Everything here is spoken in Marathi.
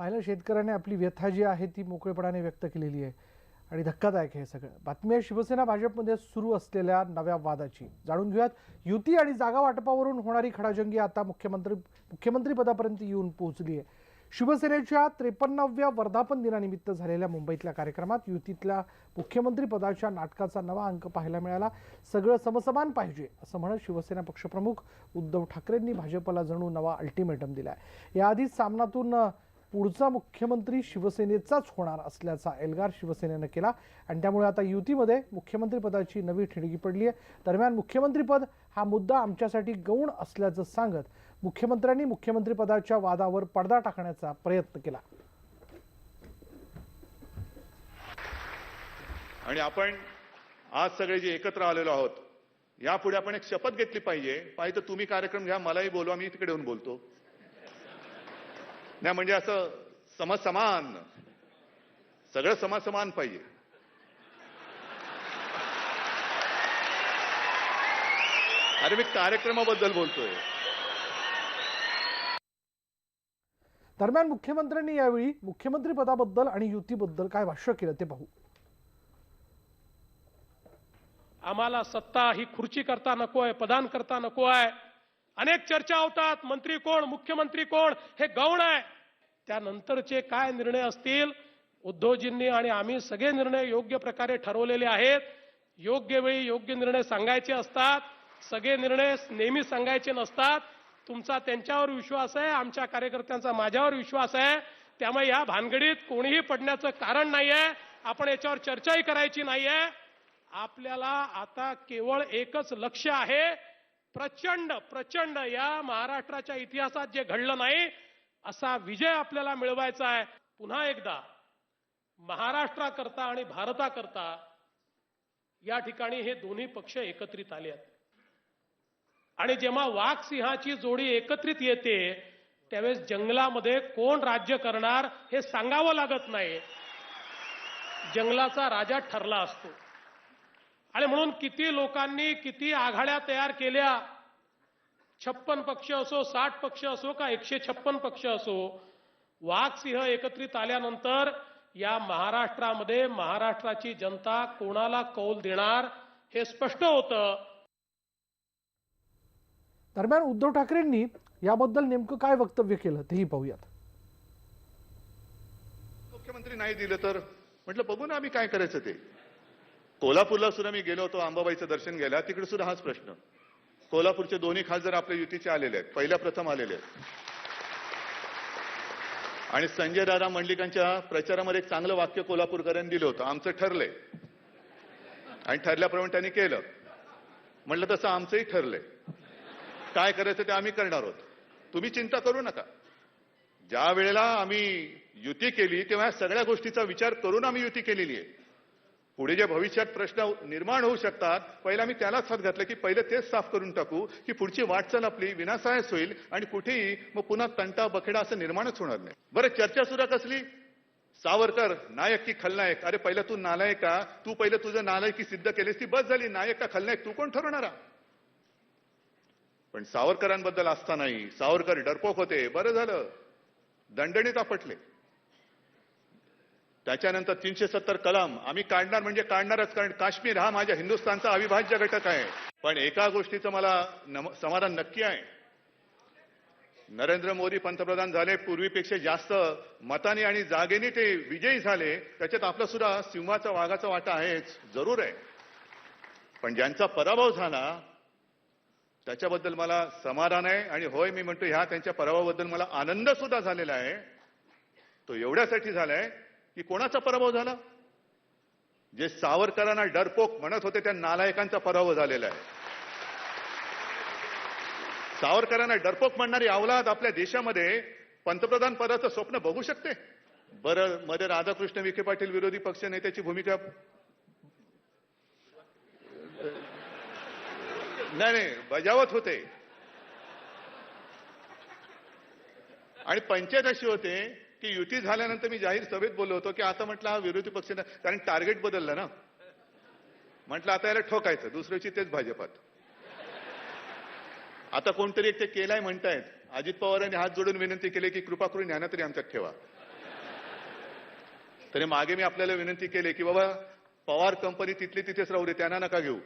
पाहिलं शेतकऱ्याने आपली व्यथा जी आहे ती मोकळेपणाने व्यक्त केलेली आहे. आणि धक्कादायक हे सगळं. बातमी आहे शिवसेना भाजपमध्ये सुरू असलेल्या नव्या वादाची. जाणून घेऊयात युती आणि जागा वाटपावरून होणारी खडाजंगी आता मुख्यमंत्री मुख्यमंत्रीपदापर्यंत येऊन पोहोचली आहे. शिवसेनेच्या त्रेपन्नाव्या वर्धापन दिनानिमित्त झालेल्या मुंबईतल्या कार्यक्रमात युतीतल्या मुख्यमंत्रीपदाच्या नाटकाचा नवा अंक पाहायला मिळाला. सगळं समसमान पाहिजे असं म्हणत शिवसेना पक्षप्रमुख उद्धव ठाकरेंनी भाजपला जणू नवा अल्टिमेटम दिला आहे याआधीच सामनातून पुढचा मुख्यमंत्री शिवसेनेचाच होणार असल्याचा एल्गार शिवसेनेनं केला. आणि त्यामुळे आता युतीमध्ये मुख्यमंत्रीपदाची नवी ठिणगी पडली आहे. दरम्यान मुख्यमंत्रीपद हा मुद्दा आमच्यासाठी गौण असल्याचं सांगत मुख्यमंत्र्यांनी मुख्यमंत्रीपदाच्या वादावर पडदा टाकण्याचा प्रयत्न केला. आणि आपण आज सगळे जे एकत्र आलेलो आहोत यापुढे आपण एक शपथ घेतली पाहिजे. पाहिजे तर तुम्ही कार्यक्रम घ्या मलाही बोलवा मी तिकडे येऊन बोलतो. नाही म्हणजे असं समसमान. सगळं समसमान पाहिजे. अरे मी कार्यक्रमाबद्दल बोलतोय. दरम्यान मुख्यमंत्र्यांनी यावेळी मुख्यमंत्रीपदाबद्दल आणि युतीबद्दल काय भाष्य केलं ते पाहू. आम्हाला सत्ता ही खुर्ची करता नको आहे प्रदान करता नको आहे. अनेक चर्चा होतात मंत्री कोण मुख्यमंत्री कोण हे गौण आहे. त्यानंतरचे काय निर्णय असतील? उद्धवजींनी आणि आम्ही सगळे निर्णय योग्य प्रकारे ठरवलेले आहेत. योग्य वेळी योग्य निर्णय सांगायचे असतात. सगळे निर्णय नेहमी सांगायचे नसतात. तुमचा त्यांच्यावर विश्वास आहे आमच्या कार्यकर्त्यांचा माझ्यावर विश्वास आहे. त्यामुळे या भानगडीत कोणीही पडण्याचं कारण नाहीये. आपण याच्यावर चर्चाही करायची नाहीये. आपल्याला आता केवळ एकच लक्ष आहे. प्रचंड प्रचंड या महाराष्ट्राच्या इतिहासात जे घडलं नाही असा विजय आपल्याला मिळवायचा आहे. पुन्हा एकदा महाराष्ट्राकरता आणि भारताकरता या ठिकाणी हे दोन्ही पक्ष एकत्रित आले आहेत. आणि जेव्हा वाघ सिंहाची जोडी एकत्रित येते त्यावेळेस जंगलामध्ये कोण राज्य करणार हे सांगावं लागत नाही. जंगलाचा राजा ठरला असतो. आणि म्हणून किती लोकांनी किती आघाड्या तयार केल्या छप्पन पक्ष असो साठ पक्ष असो का एकशे छप्पन पक्ष असो वाघ सिंह एकत्रित आल्यानंतर या महाराष्ट्रामध्ये महाराष्ट्राची जनता कोणाला कौल देणार हे स्पष्ट होतं. दरम्यान उद्धव ठाकरेंनी याबद्दल नेमकं काय वक्तव्य केलं तेही पाहूयात. मुख्यमंत्री नाही दिलं तर? म्हटलं बघू ना आम्ही काय करायचं ते. कोल्हापूरला सुद्धा मी गेलो होतो अंबाबाईचं दर्शन घ्यायला. तिकडे सुद्धा हाच प्रश्न. कोल्हापूरचे दोन्ही खासदार आपल्या युतीचे आलेले आहेत. पहिल्या प्रथम आलेले आहेत. आणि संजय दादा मंडलिकांच्या प्रचारामध्ये एक चांगलं वाक्य कोल्हापूरकरांनी दिलं होतं. आमचं ठरलंय. आणि ठरल्याप्रमाणे त्यांनी केलं. म्हटलं तसं आमचंही ठरलंय. काय करायचं ते आम्ही करणार आहोत. तुम्ही चिंता करू नका. ज्या वेळेला आम्ही युती केली तेव्हा सगळ्या गोष्टीचा विचार करून आम्ही युती केलेली आहे. पुढे जे भविष्यात प्रश्न निर्माण होऊ शकतात पहिला मी त्यालाच साथ घातला की पहिले तेच साफ करून टाकू की पुढची वाटचाल आपली विनासायस होईल आणि कुठेही मग पुन्हा तंटा बखेडा असं निर्माणच होणार नाही. बरं चर्चा सुद्धा कसली? सावरकर नायक की खलनायक? अरे पहिलं तू नालायक का तू पहिलं तुझं नालायकी सिद्ध केलीस ती बस झाली. नायक का खलनायक? तू कोण ठरवणारा पण सावरकरांबद्दल असतानाही सावरकर डरपोक होते. बरं झालं. दंडणीत आपटले. त्याच्यानंतर तीनशे सत्तर कलम. आम्ही काढणार म्हणजे काढणारच कारण काश्मीर हा माझ्या हिंदुस्थानचा अविभाज्य घटक आहे. पण एका गोष्टीचं मला नम- समाधान नक्की आहे. नरेंद्र मोदी पंतप्रधान झाले पूर्वीपेक्षा जास्त मताने आणि जागेने ते विजयी झाले त्याच्यात आपलं सुद्धा सिंहाचा वाघाचा वाटा आहेच जरूर आहे. पण ज्यांचा पराभव झाला त्याच्याबद्दल मला समाधान आहे आणि होय मी म्हणतो ह्या त्यांच्या पराभवाबद्दल मला आनंद सुद्धा झालेला आहे. तो एवढ्यासाठी झालाय की कोणाचा पराभव झाला? जे सावरकरांना डरपोक म्हणत होते त्या नालायकांचा पराभव झालेला आहे. सावरकरांना डरपोक म्हणणारी अवलाद आपल्या देशामध्ये पंतप्रधान पदाचं स्वप्न बघू शकते? बरं मध्ये राधाकृष्ण विखे पाटील विरोधी पक्ष नेत्याची भूमिका नाही नाही बजावत होते. आणि पंचायत अशी होते की युती झाल्यानंतर मी जाहीर सभेत बोललो होतो की आता म्हटलं हा विरोधी पक्ष कारण टार्गेट बदललं ना. म्हटलं आता याला ठोकायचं दुसऱ्याची तेच भाजपात. आता कोणतरी एक ते केलाय म्हणतायत. अजित पवारांनी हात जोडून विनंती केली की कृपा करून ज्ञाना तरी आमच्यात ठेवा. तरी मागे मी आपल्याला विनंती केली की बाबा पवार कंपनी तिथली तिथेच राहू दे त्यांना नका घेऊ.